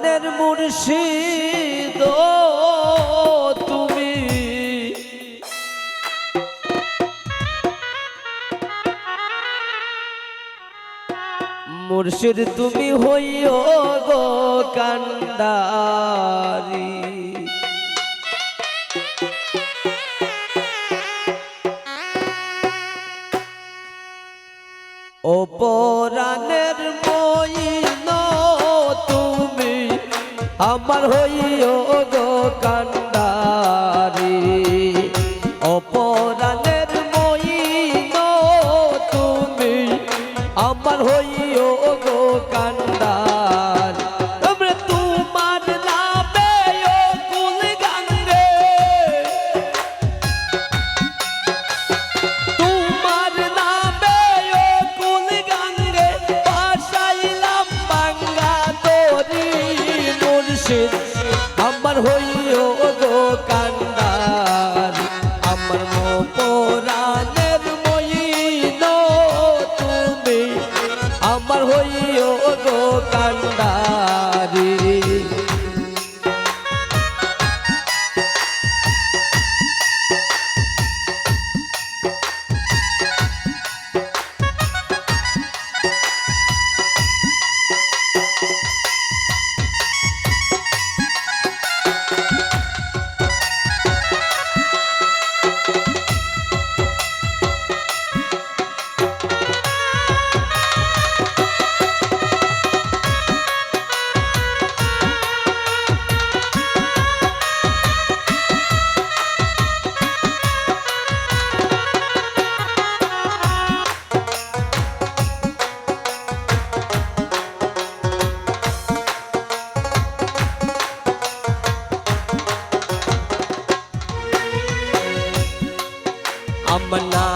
প্রাণের মুর্শিদ তুমি। মুর্শিদ তুমি হইও গো কান্দা আমার হইও দোকান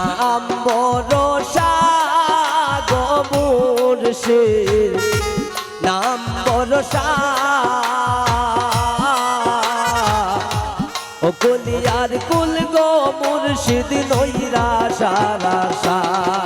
নাম বরসা গো মুর্শিদ। নাম বরসা ও কলিয়ার কুল গো মুর্শিদ নৈরা সারা সারা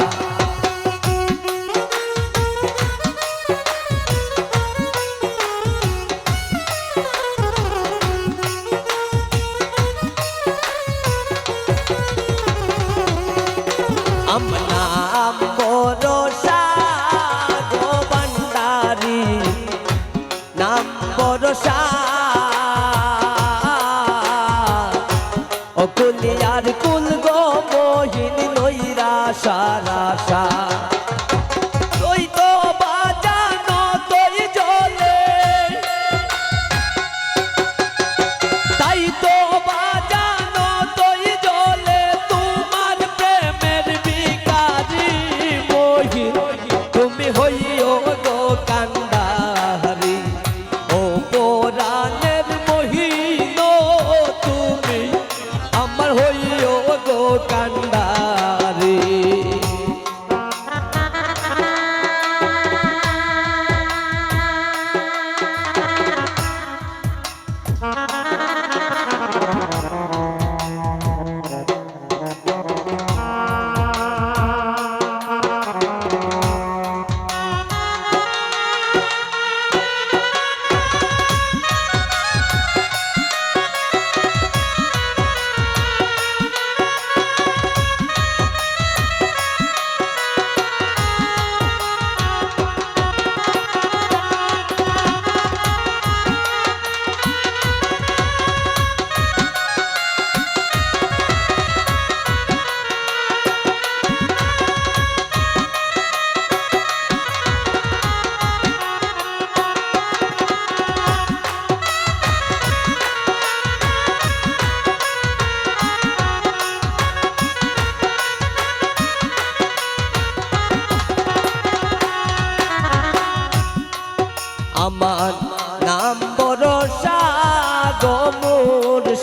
গো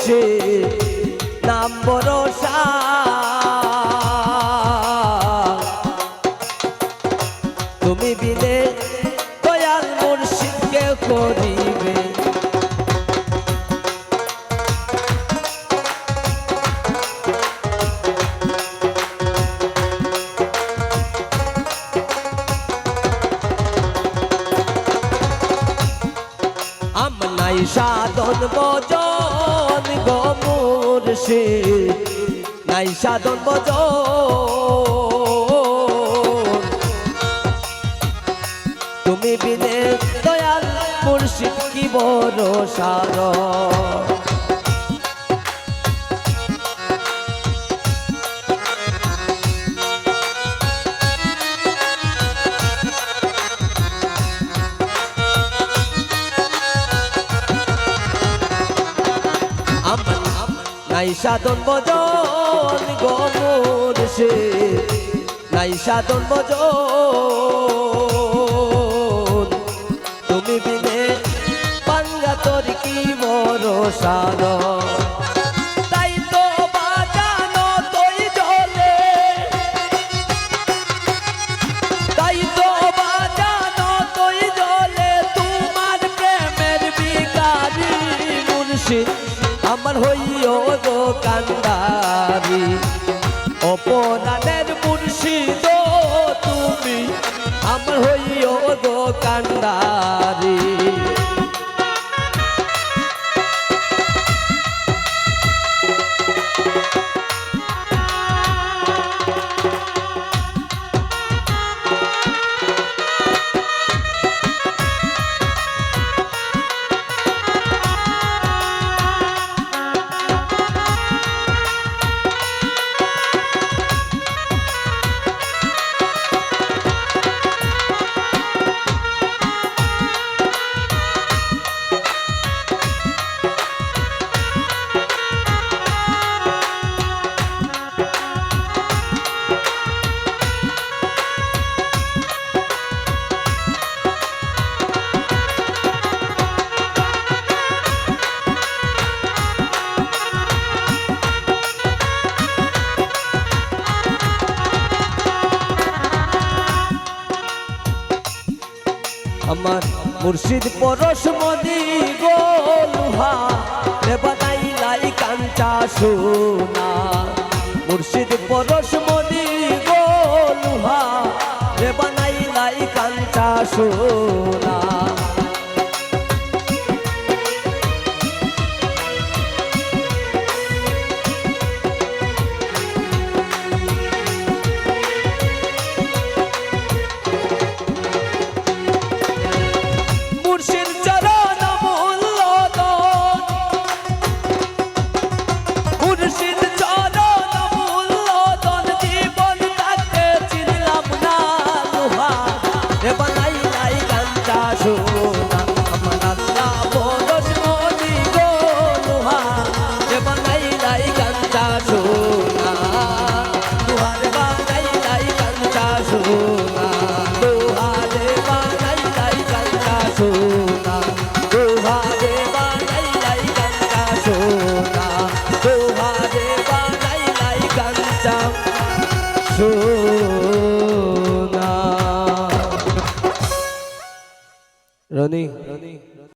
সে। নাম বড় বজন গমুর সে নাই সাধন বজ তুমি বিনে দয়াল মুর্শিদ কি বড় সার সাধন বজন গমুর সে নাই সাধন বজন তুমি বিনে পাঙ্গা তোর কি বিকারি মুর্শিদ। আমার হইও গো কান্দারি। অপরাধের মুর্শিদ তুমি আমার হইও গো কান্দারি। আমার মুর্শিদ পরশ মদি গোলুহা রে বানাই লাই কাঞ্চা সোনা। মুর্শিদ পরশ মদি গোলুহা রে বানাই লাই কাঞ্চা সোনা। সোনা রনি